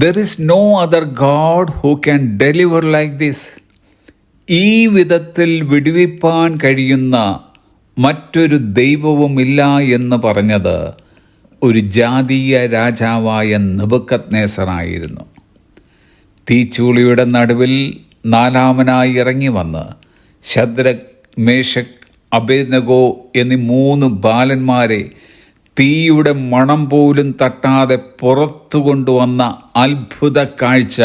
There is no other God who can deliver like this ഈ വിധത്തിൽ വിടുവിപ്പാൻ കഴിയുന്ന മറ്റൊരു ദൈവവുമില്ല എന്ന് പറഞ്ഞത് ഒരു ജാതീയ രാജാവായ നിബക്കത്നേസറായിരുന്നു തീച്ചൂളിയുടെ നടുവിൽ നാലാമനായി ഇറങ്ങി വന്ന് ശദ്രക് മേഷക് അബേനഗോ എന്നീ മൂന്ന് ബാലന്മാരെ തീയുടെ മണം പോലും തട്ടാതെ പുറത്തു കൊണ്ടുവന്ന അത്ഭുത കാഴ്ച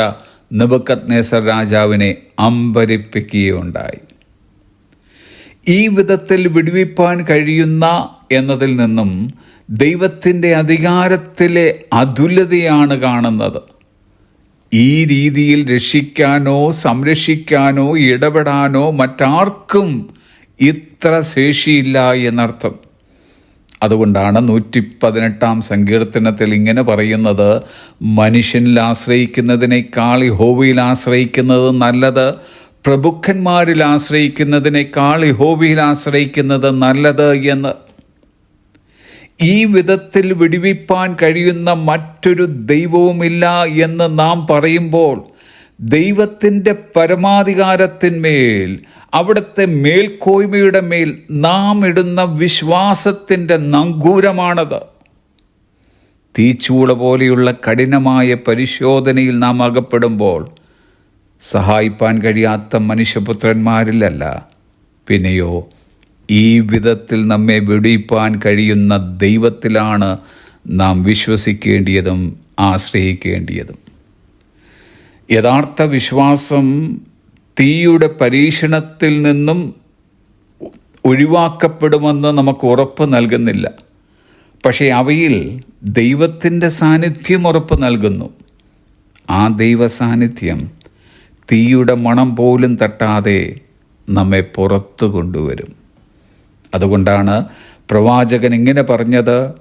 നെബുക്കത് നേസർ രാജാവിനെ അമ്പരിപ്പിക്കുകയുണ്ടായി. ഈ വിധത്തിൽ വിടുവിപ്പാൻ കഴിയുന്ന എന്നതിൽ നിന്നും ദൈവത്തിന്റെ അധികാരത്തിലെ അതുല്യതയാണ് കാണുന്നത്. ഈ രീതിയിൽ രക്ഷിക്കാനോ സംരക്ഷിക്കാനോ ഇടപെടാനോ മറ്റാർക്കും ഇത്ര ശേഷിയില്ല എന്നർത്ഥം. അതുകൊണ്ടാണ് നൂറ്റി പതിനെട്ടാം സങ്കീർത്തനത്തിൽ ഇങ്ങനെ പറയുന്നത് മനുഷ്യനിൽ ആശ്രയിക്കുന്നതിനേക്കാൾ യഹോവയിൽ ആശ്രയിക്കുന്നത് നല്ലത് പ്രഭുക്കന്മാരിൽ ആശ്രയിക്കുന്നതിനേക്കാൾ യഹോവയിൽ ആശ്രയിക്കുന്നത് നല്ലത് എന്ന്. ഈ വിധത്തിൽ വിടുവിപ്പാൻ കഴിയുന്ന മറ്റൊരു ദൈവവുമില്ല എന്ന് നാം പറയുമ്പോൾ ദൈവത്തിന്റെ പരമാധികാരത്തിന്മേൽ അവിടുത്തെ മേൽക്കോയ്മയുടെ മേൽ നാം ഇടുന്ന വിശ്വാസത്തിന്റെ നങ്കൂരമാണത്. തീച്ചൂള പോലെയുള്ള കഠിനമായ പരിശോധനയിൽ നാം അകപ്പെടുമ്പോൾ സഹായിപ്പാൻ കഴിയാത്ത മനുഷ്യപുത്രന്മാരിലല്ല. പിന്നെയോ ഈ വിധത്തിൽ നമ്മെ വെടിയിപ്പാൻ കഴിയുന്ന ദൈവത്തിലാണ് നാം വിശ്വസിക്കേണ്ടിയതും ആശ്രയിക്കേണ്ടിയതും. യഥാർത്ഥ വിശ്വാസം തീയുടെ പരീക്ഷണത്തിൽ നിന്നും ഒഴിവാക്കപ്പെടുമെന്ന് നമുക്ക് ഉറപ്പ് നൽകുന്നില്ല. പക്ഷേ അവയിൽ ദൈവത്തിന്റെ സാന്നിധ്യം ഉറപ്പ് നൽകുന്നു. ആ ദൈവ സാന്നിധ്യം തീയുടെ മണം പോലും തട്ടാതെ നമ്മെ പുറത്തു കൊണ്ടുവരും. അതുകൊണ്ടാണ് പ്രവാചകൻ ഇങ്ങനെ പറഞ്ഞത്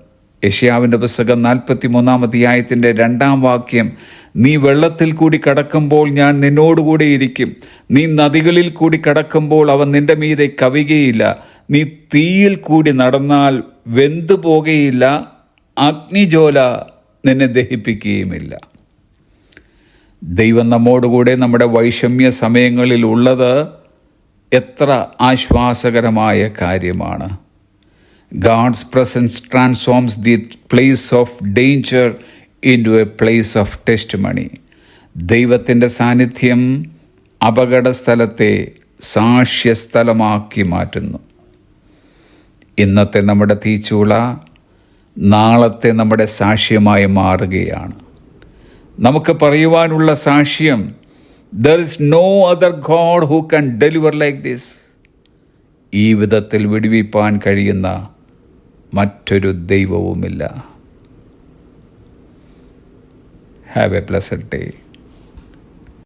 യഷ്യാവിന്റെ പുസ്തകം നാൽപ്പത്തി മൂന്നാം അധ്യായത്തിന്റെ രണ്ടാം വാക്യം നീ വെള്ളത്തിൽ കൂടി കടക്കുമ്പോൾ ഞാൻ നിന്നോടുകൂടെ ഇരിക്കും. നീ നദികളിൽ കൂടി കടക്കുമ്പോൾ അവൻ നിന്റെ മീതെ കവികയില്ല നീ തീയിൽ കൂടി നടന്നാൽ വെന്തു പോകുകയില്ല അഗ്നിജോല നിന്നെ ദഹിപ്പിക്കുകയുമില്ല. ദൈവം നമ്മോടുകൂടെ നമ്മുടെ വൈഷമ്യ സമയങ്ങളിൽ ഉള്ളത് എത്ര ആശ്വാസകരമായ കാര്യമാണ്. God's presence transforms the place of danger into a place of testimony ദൈവത്തിന്റെ സാന്നിധ്യം അപകട സ്ഥലത്തെ സാക്ഷ്യസ്ഥലമാക്കി മാറ്റുന്നു. ഇന്നത്തെ നമ്മുടെ തീച്ചൂള നാളത്തെ നമ്മുടെ സാക്ഷ്യമായി മാറുകയാണ്. നമുക്ക് പറയുവാനുള്ള സാക്ഷ്യം there is no other god who can deliver like this ഈ വിധത്തിൽ വിടുവിപ്പാൻ കഴിയുന്ന മറ്റൊരു ദൈവവുമില്ല. Have a blessed day